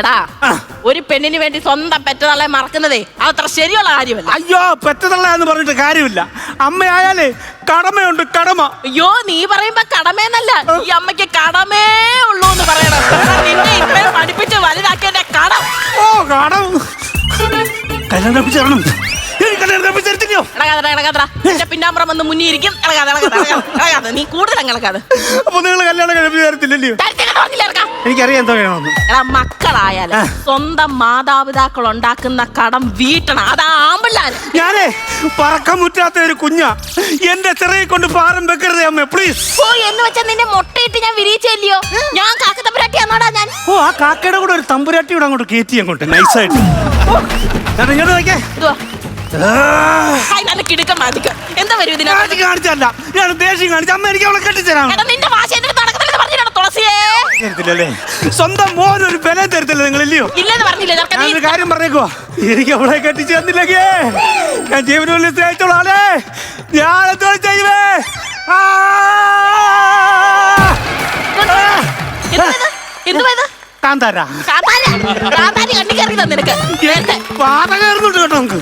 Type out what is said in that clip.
എടാ ഒരു പെണ്ണിന് വേണ്ടി സ്വന്തം പെറ്റതള്ളെ മറക്കുന്നതേ അതത്ര ശരിയുള്ള കാര്യമല്ല. അയ്യോ പെറ്റതള്ള എന്ന് പറഞ്ഞിട്ട് കാര്യമില്ല. അമ്മയായാലേ കടമയുണ്ട് കടമ. അയ്യോ നീ പറയുമ്പോ കടമേന്നല്ല. ഈ അമ്മയ്ക്ക് കടമേ ഉള്ളൂ എന്ന് പറയണം. കാരണം നിന്നെ ഇത്രയും പഠിപ്പിച്ച് വലുതാക്കിയ കടം. ഓ കടം. കല്യാണം ഇളകാതെ ഇളകാതെ. എന്റെ പിന്നാമ്പുറം വന്ന് മുന്നിരിക്കും ഇളകാതെ ഇളകാതെ ഇളകാതെ, ഇളകാതെ. നീ കൂടുതൽ ഇളകാതെ. അപ്പൊ നിങ്ങൾ കല്യാണം കഴിപ്പിച്ച് തരത്തില്ലല്ലയോ? തരത്തില്ല, പറഞ്ഞില്ല, എനിക്കറിയാം എന്താ വേണമെന്ന്. എടാ മക്കളായാലും. സ്വന്തം മാതാപിതാക്കൾ ഉണ്ടാക്കുന്ന കടം വീട്ടണം. അതാ ആമ്പിള്ളാര്. ഞാനേ പറക്കം മുറ്റാത്ത ഒരു കുഞ്ഞാ. എന്റെ ചെറിയ കൊണ്ട് പാരം വെക്കരുത് അമ്മ പ്ലീസ് ഓ എന്ന് വെച്ചാ നിന്റെ മുട്ടയിട്ട് ഞാൻ വിരിയിച്ചല്ലയോ? ഞാൻ കാക്ക തമ്പുരാട്ടിയാണോടാ ഞാൻ. ഓ ആ കാക്കയുടെ കൂടെ ഒരു തമ്പുരാട്ടി കൂടെ അങ്ങോട്ട്. കയറ്റി അങ്ങോട്ട് നൈസായിട്ട് ഞാൻ ഇങ്ങോട്ട് നോക്കേ. ഹായ്, നല്ല കിടുക്കം ബാധിക്കും എന്താ വരും ഇതിനകത്ത്? കാണിച്ച് കാണിച്ചല്ല ഞാൻ ദേഷ്യം കാണിച്ച അമ്മ എനിക്ക് അവളെ എടാ നിന്റെ ഭാഷ എന്റെ അടുത്ത് നടക്കത്തില്ലെന്ന് പറഞ്ഞിട്ടാണ് തുളസിയേ? തരത്തില്ലല്ലേ? സ്വന്തം മോൻ ഒരു ബലം തരത്തില്ല നിങ്ങളില്ലയോ? ഇല്ലെന്ന് പറഞ്ഞില്ലേ? ചെറുക്കൻ, നീ ഞാനൊരു കാര്യം പറഞ്ഞേക്കുവാ എനിക്ക് അവളെ കെട്ടിച്ച് തന്നില്ലെങ്കിൽ ഞാൻ ജീവനുള്ളിൽ സ്നേഹിച്ചോളാലേ ഞാൻ എന്തോ ചെയ്യുവേ ആ! എന്തുവാ ഇത്? എന്തുവാ ഇത്? താൻ തരാ കാന്താരി? കാന്താരി കണ്ണി കയറി നിനക്ക്. നേരത്തെ പാത കയറുന്നുണ്ട് കേട്ടോ നമുക്ക്.